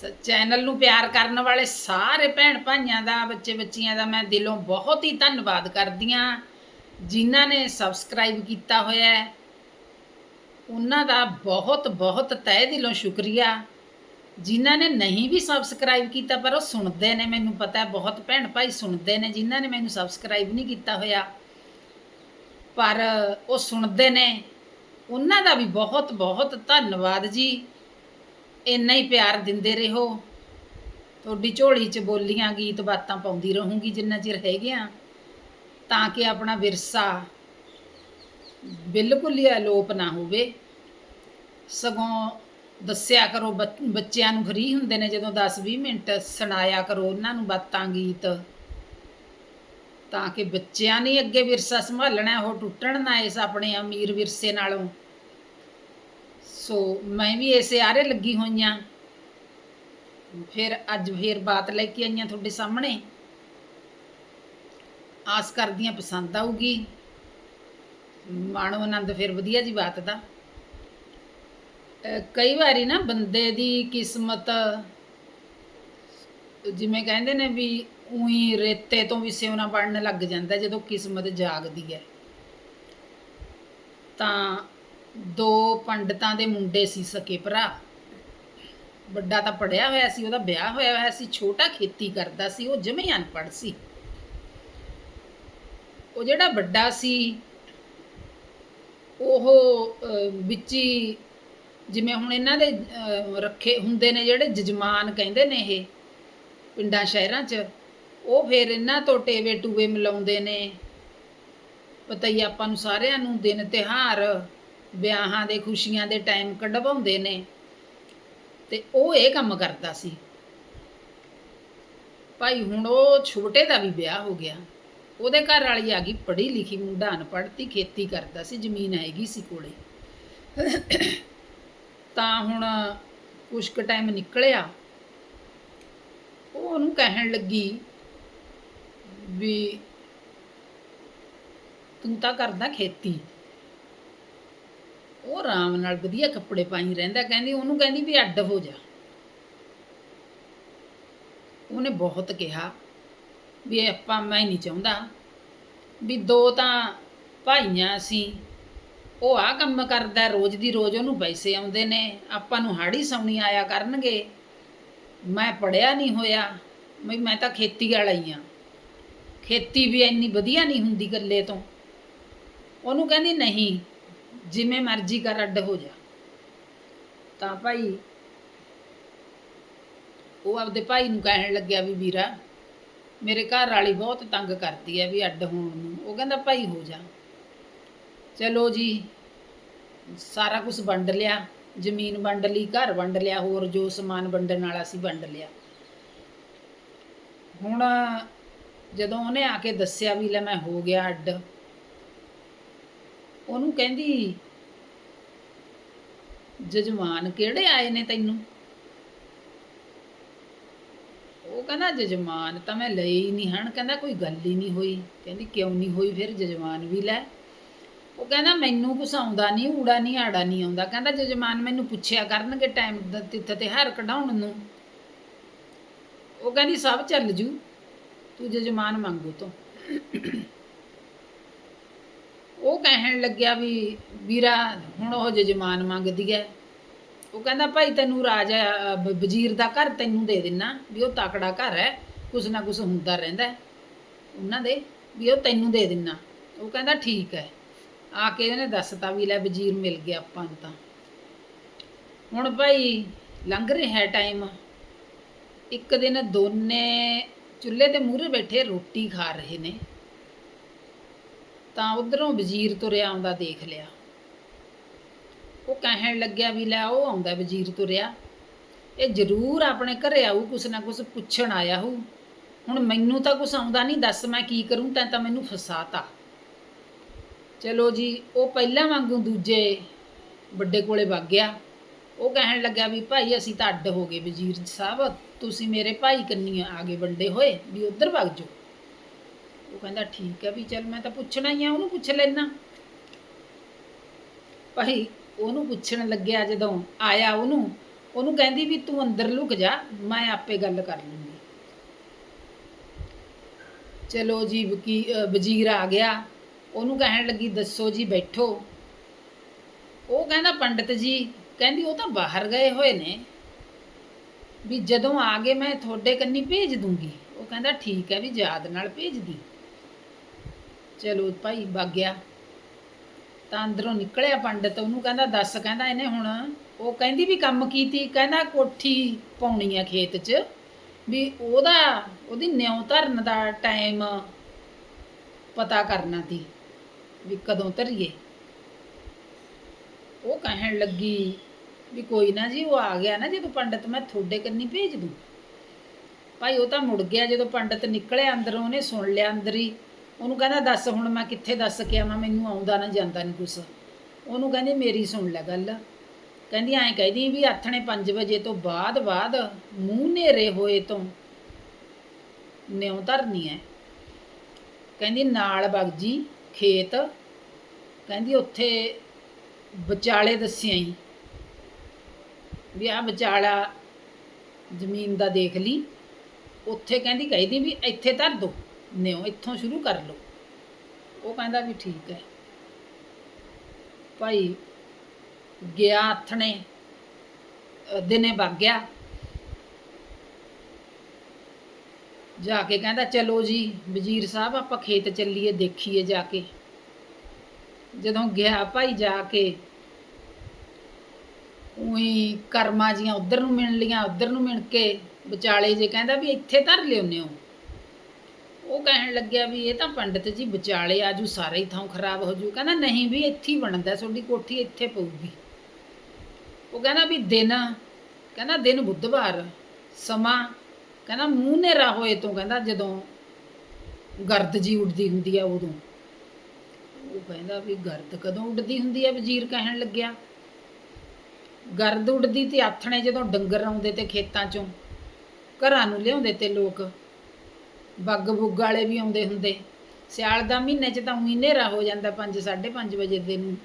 ਸ- ਚੈਨਲ ਨੂੰ ਪਿਆਰ ਕਰਨ ਵਾਲੇ ਸਾਰੇ ਭੈਣ ਭਾਈਆਂ ਦਾ, ਬੱਚੇ ਬੱਚੀਆਂ ਦਾ ਮੈਂ ਦਿਲੋਂ ਬਹੁਤ ਹੀ ਧੰਨਵਾਦ ਕਰਦੀ ਹਾਂ। ਜਿਨ੍ਹਾਂ ਨੇ ਸਬਸਕ੍ਰਾਈਬ ਕੀਤਾ ਹੋਇਆ ਹੈ, ਉਹਨਾਂ ਦਾ ਬਹੁਤ ਬਹੁਤ ਤਹਿ ਦਿਲੋਂ ਸ਼ੁਕਰੀਆ। ਜਿਨ੍ਹਾਂ ਨੇ ਨਹੀਂ ਵੀ ਸਬਸਕ੍ਰਾਈਬ ਕੀਤਾ, ਪਰ ਉਹ ਸੁਣਦੇ ਨੇ, ਮੈਨੂੰ ਪਤਾ ਹੈ, ਬਹੁਤ ਭੈਣ ਭਾਈ ਸੁਣਦੇ ਨੇ, ਜਿਨ੍ਹਾਂ ਨੇ ਮੈਨੂੰ ਸਬਸਕ੍ਰਾਈਬ ਨਹੀਂ ਕੀਤਾ ਹੋਇਆ, ਪਰ ਉਹ ਸੁਣਦੇ ਨੇ। ਉਹਨਾਂ ਦਾ ਵੀ ਬਹੁਤ ਬਹੁਤ ਧੰਨਵਾਦ ਜੀ। ਇੰਨਾ ਹੀ ਪਿਆਰ ਦਿੰਦੇ ਰਹੋ। ਤੁਹਾਡੀ ਝੋਲੀ 'ਚ ਬੋਲੀਆਂ ਗੀਤ ਬਾਤਾਂ ਪਾਉਂਦੀ ਰਹੂੰਗੀ ਜਿੰਨਾ ਚਿਰ ਹੈਗੇ ਆ। ਤਾਂ ਕਿ ਆਪਣਾ ਵਿਰਸਾ ਬਿਲਕੁਲ ਹੀ ਅਲੋਪ ਨਾ ਹੋਵੇ। ਸਗੋਂ ਦੱਸਿਆ ਕਰੋ ਬੱਚ- ਬੱਚਿਆਂ ਨੂੰ ਫਰੀ ਹੁੰਦੇ ਨੇ ਜਦੋਂ 10-20 ਮਿੰਟ ਸੁਣਾਇਆ ਕਰੋ ਉਹਨਾਂ ਨੂੰ ਬਾਤਾਂ ਗੀਤ। ਤਾਂ ਕਿ ਬੱਚਿਆਂ ਨੇ ਅੱਗੇ ਵਿਰਸਾ ਸੰਭਾਲਣਾ, ਉਹ ਟੁੱਟਣ ਨਾ ਇਸ ਆਪਣੇ ਅਮੀਰ ਵਿਰਸੇ ਨਾਲੋਂ। ਸੋ ਮੈਂ ਵੀ ਇਸੇ ਆਰੇ ਲੱਗੀ ਹੋਈਆਂ ਫਿਰ ਅੱਜ ਫੇਰ ਬਾਤ ਲੈ ਕੇ ਆਈਆਂ ਤੁਹਾਡੇ ਸਾਹਮਣੇ। ਆਸ ਕਰਦੀਆਂ ਪਸੰਦ ਆਊਗੀ। ਮਾਣੋ ਆਨੰਦ ਫਿਰ ਵਧੀਆ ਜੀ ਬਾਤ ਦਾ। ਕਈ ਵਾਰੀ ਨਾ ਬੰਦੇ ਦੀ ਕਿਸਮਤ, ਜਿਵੇਂ ਕਹਿੰਦੇ ਨੇ ਵੀ ਉਹੀ ਰੇਤੇ ਤੋਂ ਵੀ ਸਿਉਣਾ ਬਣਨ ਲੱਗ ਜਾਂਦਾ ਜਦੋਂ ਕਿਸਮਤ ਜਾਗਦੀ ਹੈ। ਤਾਂ ਦੋ ਪੰਡਤਾਂ ਦੇ ਮੁੰਡੇ ਸੀ ਸਕੇ ਭਰਾ। ਵੱਡਾ ਤਾਂ ਪੜਿਆ ਹੋਇਆ ਸੀ, ਉਹਦਾ ਵਿਆਹ ਹੋਇਆ ਹੋਇਆ ਸੀ, ਛੋਟਾ ਖੇਤੀ ਕਰਦਾ ਸੀ, ਉਹ ਜਮੇ ਅਨਪੜ੍ਹ ਸੀ। ਉਹ ਜਿਹੜਾ ਵੱਡਾ ਸੀ, ਉਹ ਵਿੱਚ ਹੀ ਜਿਵੇਂ ਹੁਣ ਇਹਨਾਂ ਦੇ ਰੱਖੇ ਹੁੰਦੇ ਨੇ ਜਿਹੜੇ ਜਜਮਾਨ ਕਹਿੰਦੇ ਨੇ ਇਹ, ਪਿੰਡਾਂ ਸ਼ਹਿਰਾਂ 'ਚ, ਉਹ ਫਿਰ ਇਹਨਾਂ ਤੋਂ ਟੇਵੇ ਟੂਵੇ ਮਿਲਾਉਂਦੇ ਨੇ। ਪਤਾ ਹੀ ਆਪਾਂ ਨੂੰ ਸਾਰਿਆਂ ਨੂੰ ਦਿਨ ਤਿਹਾਰ ਵਿਆਹਾਂ ਦੇ ਖੁਸ਼ੀਆਂ ਦੇ ਟਾਈਮ ਕਢਵਾਉਂਦੇ ਨੇ। ਤੇ ਉਹ ਇਹ ਕੰਮ ਕਰਦਾ ਸੀ। ਭਾਈ, ਹੁਣ ਉਹ ਛੋਟੇ ਦਾ ਵੀ ਵਿਆਹ ਹੋ ਗਿਆ। ਉਹਦੇ ਘਰ ਵਾਲੀ ਆ ਗਈ, ਪੜ੍ਹੀ ਲਿਖੀ ਮੁੰਡਾ ਅਨਪੜ੍ਹ ਤੀ ਖੇਤੀ ਕਰਦਾ ਸੀ, ਜ਼ਮੀਨ ਹੈਗੀ ਸੀ ਕੋਲੇ। ਤਾਂ ਹੁਣ ਕੁਛ ਕੁ ਟਾਈਮ ਨਿਕਲਿਆ। ਉਹ ਉਹਨੂੰ ਕਹਿਣ ਲੱਗੀ ਵੀ ਤੂੰ ਤਾਂ ਕਰਦਾ ਖੇਤੀ। ਉਹ ਆਰਾਮ ਨਾਲ ਵਧੀਆ ਕੱਪੜੇ ਪਾਈ ਰਹਿੰਦਾ, ਕਹਿੰਦੀ ਉਹਨੂੰ ਕਹਿੰਦੀ ਵੀ ਅੱਡ ਹੋ ਜਾ। ਉਹਨੇ ਬਹੁਤ ਕਿਹਾ ਵੀ ਆਪਾਂ, ਮੈਂ ਨਹੀਂ ਚਾਹੁੰਦਾ ਵੀ ਦੋ ਤਾਂ ਭਾਈਆਂ ਅਸੀਂ ਉਹ ਆ ਕੰਮ ਕਰਦਾ, ਰੋਜ਼ ਦੀ ਰੋਜ਼ ਉਹਨੂੰ ਪੈਸੇ ਆਉਂਦੇ ਨੇ, ਆਪਾਂ ਨੂੰ ਹਾੜੀ ਸੌਣੀ ਆਇਆ ਕਰਨਗੇ। ਮੈਂ ਪੜਿਆ ਨਹੀਂ ਹੋਇਆ, ਵੀ ਮੈਂ ਤਾਂ ਖੇਤੀ ਵਾਲਾ ਹੀ ਆ ਖੇਤੀ ਵੀ ਇੰਨੀ ਵਧੀਆ ਨਹੀਂ ਹੁੰਦੀ ਗੱਲੇ ਤੋਂ। ਉਹਨੂੰ ਕਹਿੰਦੀ, ਨਹੀਂ ਜਿਵੇਂ ਮਰਜ਼ੀ ਕਰ ਅੱਡ ਹੋ ਜਾ। ਤਾਂ ਭਾਈ ਉਹ ਆਪਦੇ ਭਾਈ ਨੂੰ ਕਹਿਣ ਲੱਗਿਆ ਵੀ ਵੀਰਾ, ਮੇਰੇ ਘਰ ਵਾਲੀ ਬਹੁਤ ਤੰਗ ਕਰਦੀ ਹੈ ਵੀ ਅੱਡ ਹੋਣ ਨੂੰ। ਉਹ ਕਹਿੰਦਾ, ਭਾਈ ਹੋ ਜਾ। ਚਲੋ ਜੀ, ਸਾਰਾ ਕੁਝ ਵੰਡ ਲਿਆ। ਜ਼ਮੀਨ ਵੰਡ ਲਈ, ਘਰ ਵੰਡ ਲਿਆ, ਹੋਰ ਜੋ ਸਮਾਨ ਵੰਡਣ ਵਾਲਾ ਸੀ ਵੰਡ ਲਿਆ। ਹੁਣ ਜਦੋਂ ਉਹਨੇ ਆ ਕੇ ਦੱਸਿਆ ਵੀ ਲੈ ਮੈਂ ਹੋ ਗਿਆ ਅੱਡ ਉਹਨੂੰ ਕਹਿੰਦੀ, ਜਜਮਾਨ ਕਿਹੜੇ ਆਏ ਨੇ ਤੈਨੂੰ? ਉਹ ਕਹਿੰਦਾ, ਜਜਮਾਨ ਤਾਂ ਮੈਂ ਲਈ ਨਹੀਂ ਹਨ ਕਹਿੰਦਾ, ਕੋਈ ਗੱਲ ਹੀ ਨਹੀਂ ਹੋਈ। ਕਹਿੰਦੀ, ਕਿਉਂ ਨਹੀਂ ਹੋਈ? ਫਿਰ ਜਜਮਾਨ ਵੀ ਲੈ। ਉਹ ਕਹਿੰਦਾ, ਮੈਨੂੰ ਕੁਛ ਆਉਂਦਾ ਨਹੀਂ ਊੜਾ ਨਹੀਂ ਆੜਾ ਨਹੀਂ ਆਉਂਦਾ। ਕਹਿੰਦਾ, ਜਜਮਾਨ ਮੈਨੂੰ ਪੁੱਛਿਆ ਕਰਨਗੇ ਟਾਈਮ ਦਾ ਤਿੱਥ ਤੇ ਹਰ ਕਢਾਉਣ ਨੂੰ। ਉਹ ਕਹਿੰਦੀ, ਸਭ ਚੱਲ ਜੂ। ਤੂੰ ਜਜਮਾਨ ਮੰਗੋ ਤੋਂ ਉਹ ਕਹਿਣ ਲੱਗਿਆ ਵੀ ਵੀਰਾ ਹੁਣ ਉਹ ਜਜਮਾਨ ਮੰਗਦੀ ਐ। ਉਹ ਕਹਿੰਦਾ ਭਾਈ ਤੈਨੂੰ ਰਾਜਾ ਅ, ਵਜ਼ੀਰ ਦਾ ਘਰ ਤੈਨੂੰ ਦੇ ਦਿੰਨਾ ਵੀ ਉਹ ਤਕੜਾ ਘਰ ਹੈ ਕੁਛ ਨਾ ਕੁਛ ਹੁੰਦਾ ਰਹਿੰਦਾ ਹੈ ਉਹਨਾਂ ਦੇ ਵੀ ਉਹ ਤੈਨੂੰ ਦੇ ਦਿੰਨਾ। ਉਹ ਕਹਿੰਦਾ ਠੀਕ ਹੈ ਆ ਕੇ ਇਹਨੇ ਦੱਸਤਾ ਵੀ ਲੈ ਵਜ਼ੀਰ ਮਿਲ ਗਿਆ ਆਪਾਂ ਨੂੰ ਤਾਂ। ਹੁਣ ਭਾਈ ਲੰਘ ਰਿਹਾ ਟਾਈਮ। ਇੱਕ ਦਿਨ ਦੋਨੇ ਚੁੱਲ੍ਹੇ ਦੇ ਮੂਹਰੇ ਬੈਠੇ ਰੋਟੀ ਖਾ ਰਹੇ ਨੇ। ਤਾਂ ਉਧਰੋਂ ਵਜ਼ੀਰ ਤੁਰਿਆ ਆਉਂਦਾ ਦੇਖ ਲਿਆ। ਉਹ ਕਹਿਣ ਲੱਗਿਆ ਵੀ ਲੈ ਉਹ ਆਉਂਦਾ ਵਜ਼ੀਰ ਤੁਰਿਆ। ਇਹ ਜ਼ਰੂਰ ਆਪਣੇ ਘਰੇ ਆਊ, ਕੁਛ ਨਾ ਕੁਛ ਪੁੱਛਣ ਆਇਆ ਹੋਊ। ਹੁਣ ਮੈਨੂੰ ਤਾਂ ਕੁਛ ਆਉਂਦਾ ਨਹੀਂ, ਦੱਸ ਮੈਂ ਕੀ ਕਰੂੰ, ਤੈਂ ਤਾਂ ਮੈਨੂੰ ਫਸਾਤਾ। ਚਲੋ ਜੀ, ਉਹ ਪਹਿਲਾਂ ਵਾਂਗੂ ਦੂਜੇ ਵੱਡੇ ਕੋਲੇ ਵਗ ਗਿਆ। ਉਹ ਕਹਿਣ ਲੱਗਿਆ ਵੀ ਭਾਈ ਅਸੀਂ ਤਾਂ ਅੱਡ ਹੋ ਗਏ ਵਜ਼ੀਰ ਸਾਹਿਬ, ਤੁਸੀਂ ਮੇਰੇ ਭਾਈ ਕੰਨੀ ਆ ਗਏ ਵੱਡੇ ਹੋਏ, ਵੀ ਉਧਰ ਵਗ ਜਾਓ। ਉਹ ਕਹਿੰਦਾ ਠੀਕ ਹੈ ਵੀ ਚੱਲ ਮੈਂ ਤਾਂ ਪੁੱਛਣਾ ਹੀ ਆ, ਉਹਨੂੰ ਪੁੱਛ ਲੈਣਾ ਭਾਈ ਉਹਨੂੰ ਪੁੱਛਣ ਲੱਗਿਆ ਜਦੋਂ ਆਇਆ ਉਹਨੂੰ ਉਹਨੂੰ ਕਹਿੰਦੀ ਵੀ ਤੂੰ ਅੰਦਰ ਲੁਕ ਜਾ, ਮੈਂ ਆਪੇ ਗੱਲ ਕਰ ਲੂੰਗੀ। ਚਲੋ ਜੀ ਵਕੀ ਵਜ਼ੀਰ ਆ ਗਿਆ, ਉਹਨੂੰ ਕਹਿਣ ਲੱਗੀ ਦੱਸੋ ਜੀ ਬੈਠੋ। ਉਹ ਕਹਿੰਦਾ ਪੰਡਤ ਜੀ, ਕਹਿੰਦੀ ਉਹ ਤਾਂ ਬਾਹਰ ਗਏ ਹੋਏ ਨੇ। ਵੀ ਜਦੋਂ ਆ ਗਏ ਮੈਂ ਤੁਹਾਡੇ ਕੰਨੀ ਭੇਜ ਦੂੰਗੀ। ਉਹ ਕਹਿੰਦਾ ਠੀਕ ਹੈ ਵੀ ਯਾਦ ਨਾਲ ਭੇਜ ਦੀ। ਚਲੋ ਭਾਈ ਵਗ ਗਿਆ ਤਾਂ ਅੰਦਰੋਂ ਨਿਕਲਿਆ ਪੰਡਤ, ਉਹਨੂੰ ਕਹਿੰਦਾ, ਦੱਸ, ਕਹਿੰਦਾ ਇਹਨੇ ਹੁਣ ਉਹ ਕਹਿੰਦੀ ਵੀ ਕੰਮ ਕੀਤੀ, ਕਹਿੰਦਾ ਕੋਠੀ ਪਾਉਣੀ ਆ ਖੇਤ 'ਚ, ਵੀ ਉਹਦਾ, ਉਹਦੀ ਨਿਉ ਧਰਨ ਦਾ ਟਾਈਮ ਪਤਾ ਕਰਨਾ ਸੀ ਵੀ ਕਦੋਂ ਧਰੀਏ। ਉਹ ਕਹਿਣ ਲੱਗੀ ਵੀ ਕੋਈ ਨਾ ਜੀ, ਉਹ ਆ ਗਿਆ ਨਾ ਜਦੋਂ ਪੰਡਤ, ਮੈਂ ਤੁਹਾਡੇ ਕੰਨੀ ਭੇਜ ਦੂੰ। ਭਾਈ ਉਹ ਤਾਂ ਮੁੜ ਗਿਆ, ਜਦੋਂ ਪੰਡਤ ਨਿਕਲਿਆ ਅੰਦਰੋਂ, ਉਹਨੇ ਸੁਣ ਲਿਆ ਅੰਦਰ ਹੀ। ਉਹਨੂੰ ਕਹਿੰਦਾ, ਦੱਸ, ਹੁਣ ਮੈਂ ਕਿੱਥੇ ਦੱਸ ਕੇ ਆਵਾਂ? ਮੈਨੂੰ ਆਉਂਦਾ ਨਾ ਜਾਂਦਾ ਨਹੀਂ ਕੁਛ। ਉਹਨੂੰ ਕਹਿੰਦੀ, ਮੇਰੀ ਸੁਣ ਲੈ ਗੱਲ। ਕਹਿੰਦੀ, ਐਂ ਕਹਿੰਦੀ ਵੀ ਆਥਣੇ 5 ਵਜੇ ਤੋਂ ਬਾਅਦ ਬਾਅਦ ਮੂੰਹ ਨੇਰੇ ਹੋਏ ਤੋਂ ਨਿਉ ਧਰਨੀ ਹੈ ਕਹਿੰਦੀ, ਨਾਲ ਬਗਜੀ, ਖੇਤ। ਕਹਿੰਦੀ, ਉੱਥੇ ਵਿਚਾਲੇ ਦੱਸਿਆ ਹੀ ਵੀ ਆ ਵਿਚਾਲਾ ਜ਼ਮੀਨ ਦਾ ਦੇਖ ਲਈ। ਉੱਥੇ ਕਹਿੰਦੀ ਕਹਿੰਦੀ ਵੀ ਇੱਥੇ ਧਰ ਦੋ। ਨਿਉ ਇੱਥੋਂ ਸ਼ੁਰੂ ਕਰ ਲਓ। ਉਹ ਕਹਿੰਦਾ ਵੀ ਠੀਕ ਹੈ। ਭਾਈ ਗਿਆ ਆਥਣੇ ਅ, ਦਿਨੇ ਵਗ ਗਿਆ। ਜਾ ਕੇ ਕਹਿੰਦਾ ਚਲੋ ਜੀ ਵਜ਼ੀਰ ਸਾਹਿਬ ਆਪਾਂ ਖੇਤ ਚੱਲੀਏ ਦੇਖੀਏ ਜਾ ਕੇ। ਜਦੋਂ ਗਿਆ ਭਾਈ ਜਾ ਕੇ ਉਹੀ ਕਰਮਾ ਜੀਆਂ ਉਧਰ ਨੂੰ ਮਿਲ ਲੀਆਂ ਉਧਰ ਨੂੰ ਮਿਲ ਕੇ ਵਿਚਾਲੇ ਜੇ ਕਹਿੰਦਾ ਵੀ ਇੱਥੇ ਧਰ ਲਿਓਨੇ ਹੋ। ਉਹ ਕਹਿਣ ਲੱਗਿਆ ਵੀ ਇਹ ਤਾਂ ਪੰਡਤ ਜੀ ਵਿਚਾਲੇ ਆਜੂ ਸਾਰਾ ਹੀ ਥਾਂ ਖਰਾਬ ਹੋ ਜੂ। ਕਹਿੰਦਾ, ਨਹੀਂ ਵੀ ਇੱਥੇ ਹੀ ਬਣਦਾ, ਤੁਹਾਡੀ ਕੋਠੀ ਇੱਥੇ ਪਊਗੀ। ਉਹ ਕਹਿੰਦਾ ਵੀ ਦਿਨ, ਕਹਿੰਦਾ ਦਿਨ ਬੁੱਧਵਾਰ, ਸਮਾਂ, ਕਹਿੰਦਾ ਮੂੰਹ ਨੇਰਾ ਹੋਏ ਤੋਂ, ਕਹਿੰਦਾ ਜਦੋਂ ਗਰਦ ਜੀ ਉੱਡਦੀ ਹੁੰਦੀ ਆ ਉਦੋਂ। ਉਹ ਕਹਿੰਦਾ ਵੀ ਗਰਦ ਕਦੋਂ ਉੱਡਦੀ ਹੁੰਦੀ ਆ, ਵਜ਼ੀਰ ਕਹਿਣ ਲੱਗਿਆ। ਗਰਦ ਉੱਡਦੀ ਤੇ ਆਥਣੇ ਜਦੋਂ ਡੰਗਰ ਆਉਂਦੇ ਤੇ ਖੇਤਾਂ ਚੋਂ, ਘਰਾਂ ਨੂੰ ਲਿਆਉਂਦੇ ਤੇ ਲੋਕ। ਬੱਗ ਬੁੱਗ ਵਾਲੇ ਵੀ ਆਉਂਦੇ ਹੁੰਦੇ। ਸਿਆਲ ਦਾ ਮਹੀਨੇ 'ਚ ਤਾਂ ਉਹੀ ਹਨੇਰਾ ਹੋ ਜਾਂਦਾ 5 5:30 ਵਜੇ ਦੇ ਨੂੰ।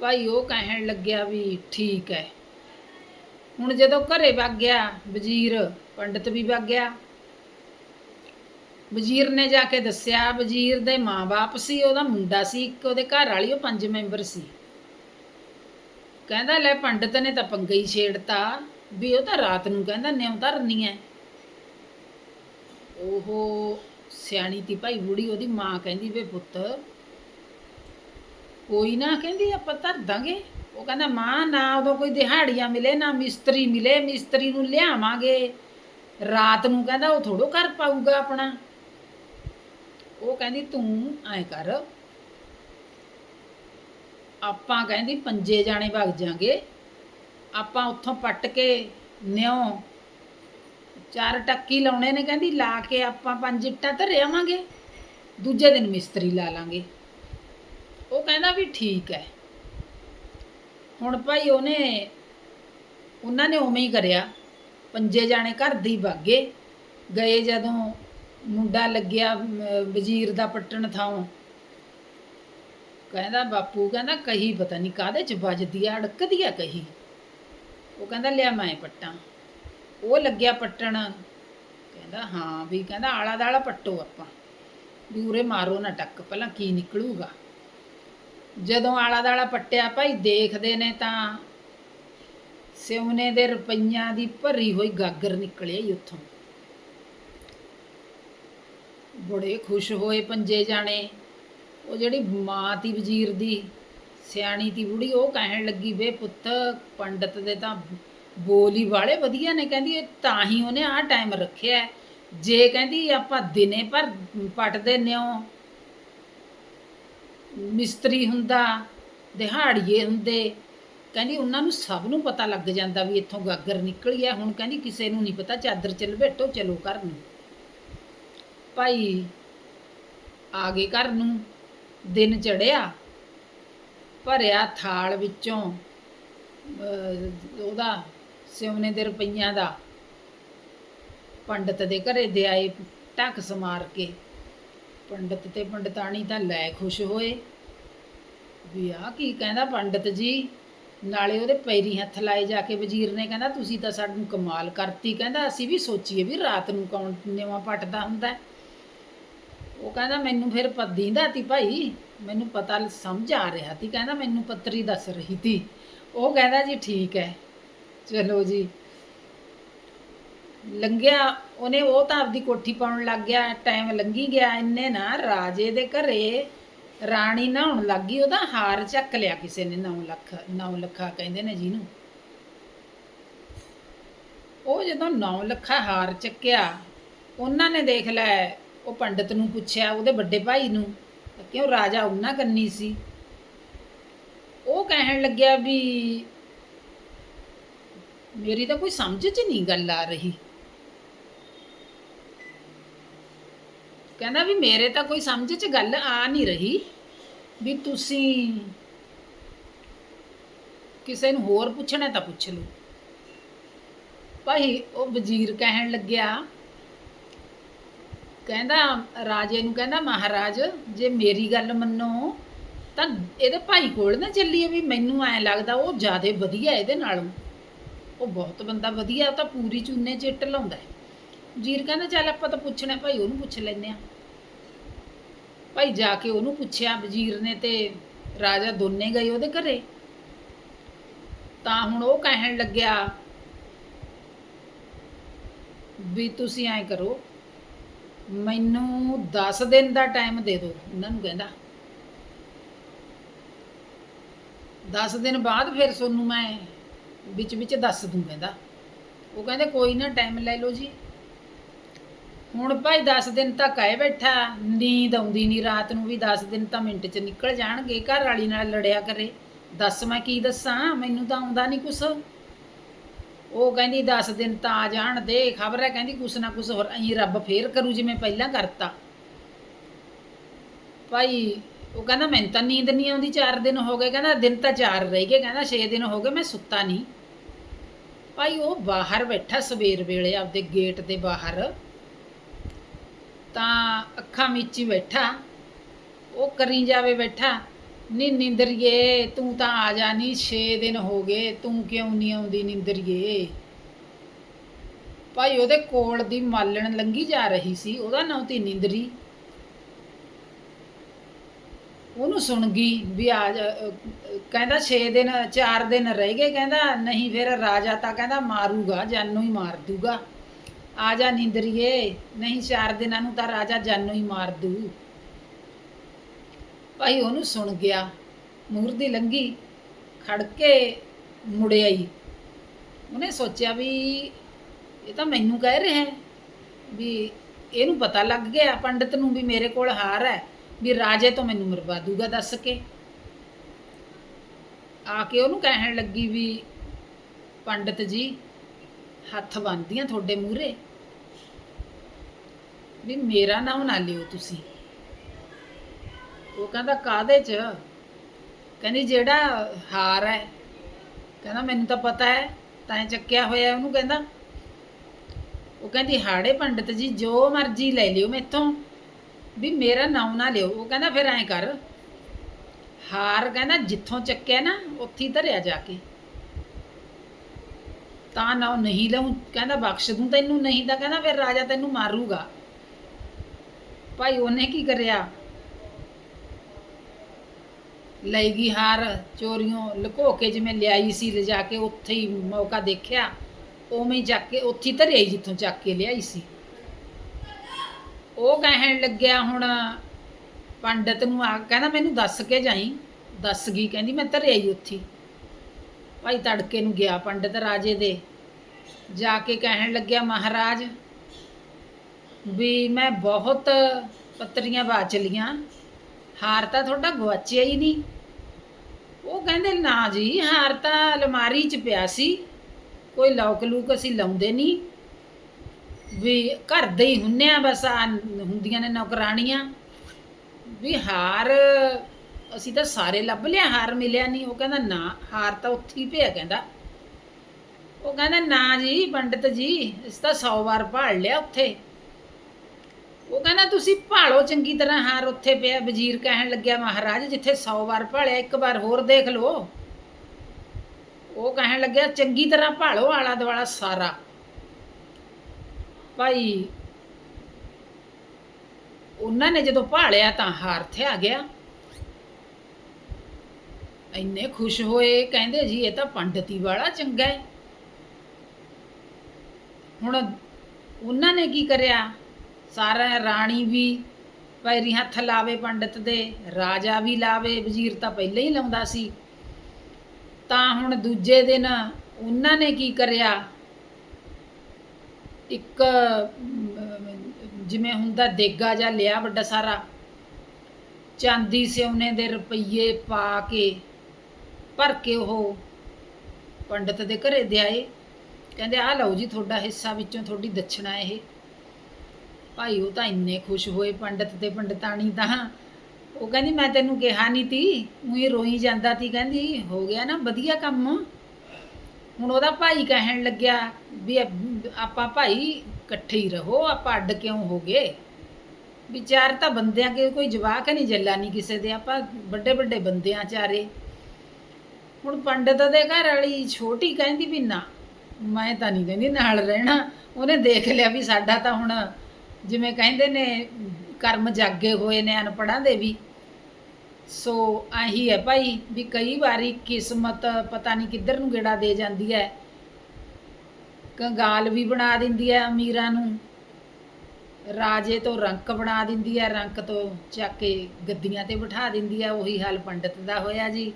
ਭਾਈ ਉਹ ਕਹਿਣ ਲੱਗਿਆ ਵੀ ਠੀਕ ਹੈ ਹੁਣ ਜਦੋਂ ਘਰੇ ਵਗ ਗਿਆ ਵਜ਼ੀਰ, ਪੰਡਤ ਵੀ ਵਗ ਗਿਆ ਵਜ਼ੀਰ ਨੇ ਜਾ ਕੇ ਦੱਸਿਆ, ਵਜ਼ੀਰ ਦੇ ਮਾਂ-ਬਾਪ ਸੀ, ਉਹਦਾ ਮੁੰਡਾ ਸੀ, ਇੱਕ ਉਹਦੇ ਘਰ ਵਾਲੀ, ਉਹ ਪੰਜ ਮੈਂਬਰ ਸੀ। ਕਹਿੰਦਾ, ਲੈ ਪੰਡਤ ਨੇ ਤਾਂ ਪੰਗਾ ਹੀ ਛੇੜਤਾ, ਵੀ ਉਹ ਤਾਂ ਰਾਤ ਨੂੰ ਕਹਿੰਦਾ, ਨਿਉ ਧਰਨੀ ਐ। ਉਹ ਸਿਆਣੀ ਤੀ ਭਾਈ ਬੁੜੀ, ਉਹਦੀ ਮਾਂ ਕਹਿੰਦੀ ਵੇ ਪੁੱਤ, ਕੋਈ ਨਾ ਕਹਿੰਦੀ ਆਪਾਂ ਧਰ ਦਾਂਗੇ। ਉਹ ਕਹਿੰਦਾ, ਮਾਂ, ਨਾ ਉਦੋਂ ਕੋਈ ਦਿਹਾੜੀਆਂ ਮਿਲੇ, ਨਾ ਮਿਸਤਰੀ ਮਿਲੇ, ਮਿਸਤਰੀ ਨੂੰ ਲਿਆਵਾਂਗੇ। ਰਾਤ ਨੂੰ ਕਹਿੰਦਾ ਉਹ ਥੋੜੋ ਕਰ ਪਾਊਗਾ ਆਪਣਾ। ਉਹ ਕਹਿੰਦੀ, ਤੂੰ ਐ ਕਰ, ਆਪਾਂ ਕਹਿੰਦੀ ਪੰਜੇ ਜਾਣੇ ਭੱਗ ਜਾਾਂਗੇ। ਆਪਾਂ ਉੱਥੋਂ ਪੱਟ ਕੇ ਨਿਉ ਚਾਰ ਟੱਕੀ ਲਾਉਣੇ ਨੇ, ਕਹਿੰਦੀ ਲਾ ਕੇ ਆਪਾਂ ਪੰਜ ਇੱਟਾਂ ਧਰੇ ਆਵਾਂਗੇ ਦੂਜੇ ਦਿਨ ਮਿਸਤਰੀ ਲਾ ਲਾਂਗੇ। ਉਹ ਕਹਿੰਦਾ ਵੀ ਠੀਕ ਹੈ। ਹੁਣ ਭਾਈ ਉਹਨੇ, ਉਹਨਾਂ ਨੇ ਉਵੇਂ ਹੀ ਕਰਿਆ। ਪੰਜੇ ਜਾਣੇ ਘਰ ਦੀ ਭਾਗੇ ਗਏ। ਜਦੋਂ ਮੁੰਡਾ ਲੱਗਿਆ ਵਜ਼ੀਰ ਦਾ ਪੱਟਣ ਥਾਂ ਕਹਿੰਦਾ ਬਾਪੂ, ਕਹਿੰਦਾ ਕਹੀ ਪਤਾ ਨਹੀਂ ਕਾਦੇ ਚ ਵੱਜਦੀ ਆ, ਅੜਕਦੀ ਆ ਕਹੀ। ਉਹ ਕਹਿੰਦਾ ਲਿਆ ਮੈਂ ਪੱਟਾਂ। ਉਹ ਲੱਗਿਆ ਪੱਟਣ। ਕਹਿੰਦਾ, ਹਾਂ ਵੀ ਕਹਿੰਦਾ, ਆਲਾ ਦਾਲਾ ਪੱਟੋ ਆਪਾਂ। ਵੀ ਉਰੇ ਮਾਰੋ ਨਾ ਟੱਕ, ਪਹਿਲਾਂ ਕੀ ਨਿਕਲੂਗਾ। ਜਦੋਂ ਆਲਾ ਦਾਲਾ ਪੱਟਿਆ ਭਾਈ, ਦੇਖਦੇ ਨੇ ਤਾਂ ਸਿਉਨੇ ਦੇ ਰੁਪਈਆਂ ਦੀ ਭਰੀ ਹੋਈ ਗਾਗਰ ਨਿਕਲਿਆ ਹੀ ਉੱਥੋਂ। ਬੜੇ ਖੁਸ਼ ਹੋਏ ਪੰਜੇ ਜਾਣੇ। ਉਹ ਜਿਹੜੀ ਮਾਂ ਤੀ ਵਜ਼ੀਰ ਦੀ, ਸਿਆਣੀ ਤੀ ਬੁੜੀ, ਉਹ ਕਹਿਣ ਲੱਗੀ, ਵੇ ਪੁੱਤ, ਪੰਡਤ ਦੇ ਤਾਂ ਬੋਲੀ ਵਾਲੇ ਵਧੀਆ ਨੇ ਕਹਿੰਦੀ ਇਹ ਤਾਂ ਹੀ ਉਹਨੇ ਆਹ ਟਾਈਮ ਰੱਖਿਆ ਹੈ। ਜੇ ਕਹਿੰਦੀ ਆਪਾਂ ਦਿਨੇ ਪਰ ਦਿੰਦੇ ਨਿਓ ਮਿਸਤਰੀ ਹੁੰਦਾ ਦਿਹਾੜੀਏ ਹੁੰਦੇ ਕਹਿੰਦੀ ਉਹਨਾਂ ਨੂੰ ਸਭ ਨੂੰ ਪਤਾ ਲੱਗ ਜਾਂਦਾ ਵੀ ਇੱਥੋਂ ਗਾਗਰ ਨਿਕਲੀ ਹੈ ਹੁਣ ਕਹਿੰਦੀ ਕਿਸੇ ਨੂੰ ਨਹੀਂ ਪਤਾ ਚਾਦਰ ਚ ਲਪੇਟੋ ਚਲੋ ਘਰ ਨੂੰ ਭਾਈ ਆ ਗਏ ਘਰ ਨੂੰ ਦਿਨ ਚੜਿਆ ਭਰਿਆ ਥਾਲ ਵਿੱਚੋਂ ਅਹ, ਉਹਦਾ ਸਿਉਨੇ ਦੇ ਰੁਪਈਆਂ ਦਾ। ਪੰਡਤ ਦੇ ਘਰੇ ਦੇ ਆਏ ਢੱਕ ਸਮਾਰ ਕੇ। ਪੰਡਤ ਤੇ ਪੰਡਤਾਣੀ ਤਾਂ ਲੈ ਖੁਸ਼ ਹੋਏ। ਵੀ ਆ ਕੀ ਕਹਿੰਦਾ ਪੰਡਤ ਜੀ? ਨਾਲੇ ਉਹਦੇ ਪੈਰੀ ਹੱਥ ਲਾਏ ਜਾ ਕੇ ਵਜ਼ੀਰ ਨੇ ਕਹਿੰਦਾ, ਤੁਸੀਂ ਤਾਂ ਸਾਨੂੰ ਕਮਾਲ ਕਰਤੀ। ਕਹਿੰਦਾ, ਅਸੀਂ ਵੀ ਸੋਚੀਏ ਵੀ ਰਾਤ ਨੂੰ ਕੌਣ ਨਿਵਾ ਪੱਟਦਾ ਹੁੰਦਾ ਉਹ ਕਹਿੰਦਾ, ਮੈਨੂੰ ਫਿਰ ਪਦੀਂਦਾ ਤੀ ਭਾਈ। ਮੈਨੂੰ ਪਤਾ ਸਮਝ ਆ ਰਿਹਾ ਤੀ। ਕਹਿੰਦਾ, ਮੈਨੂੰ ਪੱਤਰੀ ਦੱਸ ਰਹੀ ਤੀ। ਉਹ ਕਹਿੰਦਾ, ਜੀ ਠੀਕ ਹੈ। ਚਲੋ ਜੀ। ਲੰਘਿਆ, ਉਹਨੇ ਉਹ ਤਾਂ ਆਪਦੀ ਕੋਠੀ ਪਾਉਣ ਲੱਗ ਗਿਆ ਟਾਈਮ ਲੰਘੀ ਗਿਆ, ਇੰਨੇ ਨਾ ਰਾਜੇ ਦੇ ਘਰੇ ਰਾਣੀ ਨਹਾਉਣ ਗਈ, ਉਹਦਾ ਹਾਰ ਚੱਕ ਲਿਆ ਕਿਸੇ ਨੇ 9 ਲੱਖ 9 ਲੱਖਾ ਕਹਿੰਦੇ ਨੇ ਜਿਹਨੂੰ ਉਹ ਜਦੋਂ 9 ਲੱਖਾ ਹਾਰ ਚੱਕਿਆ, ਉਹਨਾਂ ਨੇ ਦੇਖ ਲੈ, ਉਹ ਪੰਡਤ ਨੂੰ ਪੁੱਛਿਆ, ਉਹਦੇ ਵੱਡੇ ਭਾਈ ਨੂੰ ਕਿਉਂ ਰਾਜਾ ਉਹਨਾਂ ਕੰਨੀ ਸੀ? ਉਹ ਕਹਿਣ ਲੱਗਿਆ ਵੀ ਮੇਰੀ ਤਾਂ ਕੋਈ ਸਮਝ 'ਚ ਨਹੀਂ ਗੱਲ ਆ ਰਹੀ। ਕਹਿੰਦਾ ਵੀ ਮੇਰੇ ਤਾਂ ਕੋਈ ਸਮਝ 'ਚ ਗੱਲ ਆ ਨਹੀਂ ਰਹੀ ਵੀ ਤੁਸੀਂ ਕਿਸੇ ਨੂੰ ਹੋਰ ਪੁੱਛਣਾ ਤਾਂ ਪੁੱਛ ਲਓ। ਭਾਈ, ਉਹ ਵਜ਼ੀਰ ਕਹਿਣ ਲੱਗਿਆ, ਕਹਿੰਦਾ, ਰਾਜੇ ਨੂੰ ਕਹਿੰਦਾ, ਮਹਾਰਾਜ, ਜੇ ਮੇਰੀ ਗੱਲ ਮੰਨੋ, ਤਾਂ ਇਹਦੇ ਭਾਈ ਕੋਲ ਨਾ ਚੱਲੀਏ ਵੀ ਮੈਨੂੰ ਐਂ ਲੱਗਦਾ ਉਹ ਜ਼ਿਆਦਾ ਵਧੀਆ ਇਹਦੇ ਨਾਲੋਂ। ਉਹ ਬਹੁਤ ਬੰਦਾ ਵਧੀਆ, ਉਹ ਤਾਂ ਪੂਰੀ ਚੂਨੇ ਚ ਇੱਟ ਲਾਉਂਦਾ ਹੈ। ਜੀਰ ਕਹਿੰਦਾ, ਚੱਲ ਆਪਾਂ ਤਾਂ ਪੁੱਛਣਾ, ਭਾਈ ਉਹਨੂੰ ਪੁੱਛ ਲੈਨੇ ਆ ਭਾਈ ਜਾ ਕੇ ਉਹਨੂੰ ਪੁੱਛਿਆ ਵਜ਼ੀਰ ਨੇ ਤੇ ਰਾਜਾ ਦੋਨੇ ਗਏ ਉਹਦੇ ਘਰੇ। ਤਾਂ ਹੁਣ ਉਹ ਕਹਿਣ ਲੱਗਿਆ, ਵੀ ਤੁਸੀਂ ਐਂ ਕਰੋ, ਮੈਨੂੰ 10 ਦਿਨ ਦਾ ਟਾਈਮ ਦੇ ਦਿਓ, ਉਹਨਾਂ ਨੂੰ ਕਹਿੰਦਾ। 10 ਦਿਨ ਬਾਅਦ ਫਿਰ ਤੁਹਾਨੂੰ ਮੈਂ ਵਿੱਚ ਵਿੱਚ ਦੱਸ ਦੂੰ ਕਹਿੰਦਾ ਉਹ ਕਹਿੰਦੇ ਕੋਈ ਨਾ ਟਾਈਮ ਲੈ ਲਓ ਜੀ। ਹੁਣ ਭਾਈ 10 ਦਿਨ ਤਾਂ ਆਏ ਬੈਠਾ, ਨੀਂਦ ਆਉਂਦੀ ਨਹੀਂ ਰਾਤ ਨੂੰ ਵੀ 10 ਦਿਨ ਤਾਂ ਮਿੰਟ 'ਚ ਨਿਕਲ ਜਾਣਗੇ, ਘਰ ਵਾਲੀ ਨਾਲ ਲੜਿਆ ਕਰੇ। ਦੱਸ ਮੈਂ ਕੀ ਦੱਸਾਂ, ਮੈਨੂੰ ਤਾਂ ਆਉਂਦਾ ਨਹੀਂ ਕੁਛ। ਉਹ ਕਹਿੰਦੀ 10 ਦਿਨ ਤਾਂ ਆ ਜਾਣ ਦੇ, ਖਬਰ ਹੈ ਕਹਿੰਦੀ ਕੁਛ ਨਾ ਕੁਛ ਹੋਰ ਅਹੀਂ ਰੱਬ ਫੇਰ ਕਰੂ ਜਿਵੇਂ ਪਹਿਲਾਂ ਕਰਤਾ। ਭਾਈ, ਉਹ ਕਹਿੰਦਾ ਮੈਨੂੰ ਤਾਂ ਨੀਂਦ ਨਹੀਂ ਆਉਂਦੀ 4 ਦਿਨ ਹੋ ਗਏ, ਕਹਿੰਦਾ ਦਿਨ ਤਾਂ 4 ਰਹਿ ਗਏ, ਕਹਿੰਦਾ 6 ਦਿਨ ਹੋ ਗਏ, ਮੈਂ ਸੁੱਤਾ ਨਹੀਂ ਭਾਈ, ਉਹ ਬਾਹਰ ਬੈਠਾ ਸਵੇਰ ਵੇਲੇ ਆਪਦੇ ਗੇਟ ਦੇ ਬਾਹਰ। ਤਾਂ ਅੱਖਾਂ ਮੀਚੀ ਬੈਠਾ। ਉਹ ਕਰੀ ਜਾਵੇ ਬੈਠਾ। ਨੀ ਨਿੰਦਰੀਏ, ਤੂੰ ਤਾਂ ਆ ਜਾ ਨਹੀਂ 6 ਦਿਨ ਹੋ ਗਏ, ਤੂੰ ਕਿਉਂ ਨਹੀਂ ਆਉਂਦੀ ਨਿੰਦਰੀਏ? ਭਾਈ, ਉਹਦੇ ਕੋਲ ਦੀ ਮਾਲਣ ਲੰਗੀ ਜਾ ਰਹੀ ਸੀ, ਉਹਦਾ ਨਾਂ ਤੀ ਨਿੰਦਰੀ। ਉਹਨੂੰ ਸੁਣ ਗਈ ਵੀ ਆ ਜਾ ਅਹ, ਕਹਿੰਦਾ 6 ਦਿਨ 4 ਦਿਨ ਰਹਿ ਗਏ ਕਹਿੰਦਾ ਨਹੀਂ ਫਿਰ ਰਾਜਾ ਤਾਂ ਕਹਿੰਦਾ ਮਾਰੂਗਾ ਜਾਨੋਂ ਹੀ ਮਾਰ ਦੂਗਾ। ਆ ਜਾ ਨਿੰਦਰੀਏ ਨਹੀਂ 4 ਦਿਨਾਂ ਨੂੰ ਤਾਂ ਰਾਜਾ ਜਾਨੋਂ ਹੀ ਮਾਰ ਦੂ। ਭਾਈ ਉਹਨੂੰ ਸੁਣ ਗਿਆ ਮੂਰ ਦੀ ਲੰਗੀ ਖੜ ਕੇ ਮੁੜਿਆ ਹੀ ਉਹਨੇ ਸੋਚਿਆ ਵੀ ਇਹ ਤਾਂ ਮੈਨੂੰ ਕਹਿ ਰਿਹਾ ਹੈ ਵੀ ਇਹਨੂੰ ਪਤਾ ਲੱਗ ਗਿਆ ਪੰਡਤ ਨੂੰ ਵੀ ਮੇਰੇ ਕੋਲ ਹਾਰ ਹੈ। ਵੀ ਰਾਜੇ ਤੋਂ ਮੈਨੂੰ ਮਰਵਾ ਦੂਗਾ ਦੱਸ ਕੇ। ਆ ਕੇ ਉਹਨੂੰ ਕਹਿਣ ਲੱਗੀ ਵੀ ਪੰਡਤ ਜੀ, ਹੱਥ ਬੰਨ੍ਹਦੀਆਂ ਤੁਹਾਡੇ ਮੂਹਰੇ। ਵੀ ਮੇਰਾ ਨਾਮ ਨਾ ਲਿਓ ਤੁਸੀਂ। ਉਹ ਕਹਿੰਦਾ ਕਾਦੇ ਚ? ਕਹਿੰਦੀ, ਜਿਹੜਾ ਹਾਰ ਹੈ। ਕਹਿੰਦਾ, ਮੈਨੂੰ ਤਾਂ ਪਤਾ ਹੈ, ਤਾਂ ਚੱਕਿਆ ਹੋਇਆ ਉਹਨੂੰ ਕਹਿੰਦਾ, ਉਹ ਕਹਿੰਦੀ, ਹਾੜੇ ਪੰਡਤ ਜੀ, ਜੋ ਮਰਜ਼ੀ ਲੈ ਲਿਓ ਮੈਥੋਂ। ਵੀ ਮੇਰਾ ਨਾਮ ਨਾ ਲਿਓ। ਉਹ ਕਹਿੰਦਾ, ਫਿਰ ਐਂ ਕਰ। ਹਾਰ ਕਹਿੰਦਾ, ਜਿੱਥੋਂ ਚੱਕਿਆ ਨਾ, ਉੱਥੇ ਹੀ ਧਰਿਆ ਜਾ ਕੇ। ਤਾਂ ਨਾ ਨਹੀਂ ਲਊ। ਕਹਿੰਦਾ, ਬਖਸ਼ ਦੂੰ ਤੈਨੂੰ, ਨਹੀਂ ਤਾਂ ਕਹਿੰਦਾ, ਫਿਰ ਰਾਜਾ ਤੈਨੂੰ ਮਾਰੂਗਾ। ਭਾਈ, ਉਹਨੇ ਕੀ ਕਰਿਆ? ਲਈ ਗਈ ਹਾਰ ਚੋਰੀਆਂ ਲੁਕੋ ਕੇ ਜਿਵੇਂ ਲਿਆਈ ਸੀ, ਲਿਜਾ ਕੇ ਉੱਥੇ ਹੀ ਮੌਕਾ ਦੇਖਿਆ। ਉਵੇਂ ਹੀ ਚੱਕ ਕੇ, ਉੱਥੇ ਧਰਿਆ ਸੀ ਜਿੱਥੋਂ ਚੱਕ ਕੇ ਲਿਆਈ ਸੀ। ਉਹ ਕਹਿਣ ਲੱਗਿਆ ਹੁਣ ਪੰਡਤ ਨੂੰ ਆ ਕਹਿੰਦਾ ਮੈਨੂੰ ਦੱਸ ਕੇ ਜਾਈ। ਦੱਸ ਗਈ, ਕਹਿੰਦੀ ਮੈਂ ਧਰਿਆ ਹੀ ਉੱਥੇ। ਭਾਈ ਤੜਕੇ ਨੂੰ ਗਿਆ ਪੰਡਤ ਰਾਜੇ ਦੇ। ਜਾ ਕੇ ਕਹਿਣ ਲੱਗਿਆ, ਮਹਾਰਾਜ, ਵੀ ਮੈਂ ਬਹੁਤ ਪੱਤਰੀਆਂ ਬਾਚ ਲੀਆਂ ਹਾਰ ਤਾਂ ਤੁਹਾਡਾ ਗਵਾਚਿਆ ਹੀ ਨਹੀਂ ਉਹ ਕਹਿੰਦੇ, ਨਾ ਜੀ, ਹਾਰ ਤਾਂ ਅਲਮਾਰੀ 'ਚ ਪਿਆ ਸੀ। ਕੋਈ ਲੌਕ ਲੂਕ ਅਸੀਂ ਲਾਉਂਦੇ ਨਹੀਂ ਵੀ ਘਰ ਦੇ ਹੀ ਹੁੰਨੇ ਆ, ਬਸ ਆ ਹੁੰਦੀਆਂ ਨੇ ਨੌਕਰਾਣੀਆਂ। ਵੀ ਹਾਰ, ਅਸੀਂ ਤਾਂ ਸਾਰੇ ਲੱਭ ਲਿਆ, ਹਾਰ ਮਿਲਿਆ ਨਹੀਂ ਉਹ ਕਹਿੰਦਾ, ਨਾ, ਹਾਰ ਤਾਂ ਉੱਥੇ ਹੀ ਪਿਆ, ਕਹਿੰਦਾ। ਉਹ ਕਹਿੰਦਾ, ਨਾ ਜੀ, ਪੰਡਤ ਜੀ, ਅਸੀਂ ਤਾਂ 100 ਵਾਰ ਭਾਲ ਲਿਆ ਉੱਥੇ। ਉਹ ਕਹਿੰਦਾ, ਤੁਸੀਂ ਭਾਲੋ ਚੰਗੀ ਤਰ੍ਹਾਂ, ਹਾਰ ਉੱਥੇ ਪਿਆ। ਵਜ਼ੀਰ ਕਹਿਣ ਲੱਗਿਆ, ਮਹਾਰਾਜ, ਜਿੱਥੇ 100 ਵਾਰ ਭਾਲਿਆ, ਇੱਕ ਵਾਰ ਹੋਰ ਦੇਖ ਲਓ। ਉਹ ਕਹਿਣ ਲੱਗਿਆ, ਚੰਗੀ ਤਰ੍ਹਾਂ ਭਾਲੋ ਆਲਾ ਦੁਆਲਾ ਸਾਰਾ। ਭਾਈ, ਉਹਨਾਂ ਨੇ ਜਦੋਂ ਭਾਲਿਆ ਤਾਂ ਹਾਰਥ ਆ ਗਿਆ। ਇੰਨੇ ਖੁਸ਼ ਹੋਏ, ਕਹਿੰਦੇ ਜੀ, ਇਹ ਤਾਂ ਪੰਡਤੀ ਵਾਲਾ ਚੰਗਾ ਹੈ। ਹੁਣ ਉਹਨਾਂ ਨੇ ਕੀ ਕਰਿਆ? ਸਾਰਾ ਰਾਣੀ ਵੀ ਪੈਰੀ ਹੱਥ ਲਾਵੇ ਪੰਡਤ ਦੇ, ਰਾਜਾ ਵੀ ਲਾਵੇ, ਵਜ਼ੀਰ ਤਾਂ ਪਹਿਲਾਂ ਹੀ ਲਾਉਂਦਾ ਸੀ। ਤਾਂ ਹੁਣ ਦੂਜੇ ਦਿਨ ਉਹਨਾਂ ਨੇ ਕੀ ਕਰਿਆ? ਇੱਕ ਜਿਵੇਂ ਹੁੰਦਾ ਦੇਗਾ ਜਾਂ ਲਿਆ ਵੱਡਾ ਸਾਰਾ, ਚਾਂਦੀ ਸਿਉਨੇ ਦੇ ਰੁਪਈਏ ਪਾ ਕੇ ਭਰ ਕੇ ਉਹ ਪੰਡਤ ਦੇ ਘਰੇ ਦੇ ਆਏ ਕਹਿੰਦੇ ਆ ਲਓ ਜੀ, ਤੁਹਾਡਾ ਹਿੱਸਾ ਵਿੱਚੋਂ ਤੁਹਾਡੀ ਦਛਣਾ ਇਹ। ਭਾਈ, ਉਹ ਤਾਂ ਇੰਨੇ ਖੁਸ਼ ਹੋਏ ਪੰਡਤ ਤੇ ਪੰਡਤਾਣੀ ਤਾਂ। ਉਹ ਕਹਿੰਦੀ, ਮੈਂ ਤੈਨੂੰ ਕਿਹਾ ਨਹੀਂ ਤੀ, ਉਹੀ ਰੋਈ ਜਾਂਦਾ ਤੀ। ਕਹਿੰਦੀ, ਹੋ ਗਿਆ ਨਾ, ਵਧੀਆ ਕੰਮ। ਹੁਣ ਉਹਦਾ ਭਾਈ ਕਹਿਣ ਲੱਗਿਆ ਵੀ ਆਪਾਂ ਭਾਈ ਇਕੱਠੇ ਹੀ ਰਹੋ, ਆਪਾਂ ਅੱਡ ਕਿਉਂ ਹੋ ਗਏ? ਵਿਚਾਰ ਤਾਂ ਬੰਦਿਆਂ ਕੇ ਕੋਈ ਜਵਾਕ ਨਹੀਂ ਜੱਲਾ ਨਹੀਂ ਕਿਸੇ ਦੇ, ਆਪਾਂ ਵੱਡੇ ਵੱਡੇ ਬੰਦਿਆਂ ਚਾਰੇ। ਹੁਣ ਪੰਡਤ ਦੇ ਘਰ ਵਾਲੀ ਛੋਟੀ ਕਹਿੰਦੀ ਵੀ ਨਾ, ਮੈਂ ਤਾਂ ਨਹੀਂ ਕਹਿੰਦੀ ਨਾਲ ਰਹਿਣਾ। ਉਹਨੇ ਦੇਖ ਲਿਆ ਵੀ ਸਾਡਾ ਤਾਂ ਹੁਣ ਜਿਵੇਂ ਕਹਿੰਦੇ ਨੇ, ਕਰਮ ਜਾਗੇ ਹੋਏ ਨੇ ਅਨਪੜਾਂ ਦੇ ਵੀ। ਸੋ ਆਹੀ ਹੈ ਭਾਈ ਵੀ ਕਈ ਵਾਰੀ ਕਿਸਮਤ ਪਤਾ ਨਹੀਂ ਕਿੱਧਰ ਨੂੰ ਗੇੜਾ ਦੇ ਜਾਂਦੀ ਹੈ। ਕੰਗਾਲ ਵੀ ਬਣਾ ਦਿੰਦੀ ਹੈ ਅਮੀਰਾਂ ਨੂੰ। ਰਾਜੇ ਤੋਂ ਰੰਕ ਬਣਾ ਦਿੰਦੀ ਹੈ, ਰੰਕ ਤੋਂ ਚੱਕ ਕੇ ਗੱਦੀਆਂ ਤੇ ਬਿਠਾ ਦਿੰਦੀ ਹੈ। ਉਹੀ ਹਾਲ ਪੰਡਤ ਦਾ ਹੋਇਆ ਜੀ।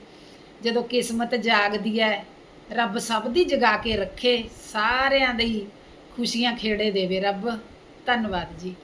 ਜਦੋਂ ਕਿਸਮਤ ਜਾਗਦੀ ਹੈ, ਰੱਬ ਸਭ ਦੀ ਜਗਾ ਕੇ ਰੱਖੇ, ਸਾਰਿਆਂ ਦੀ ਖੁਸ਼ੀਆਂ ਖੇੜੇ ਦੇਵੇ ਰੱਬ। ਧੰਨਵਾਦ ਜੀ।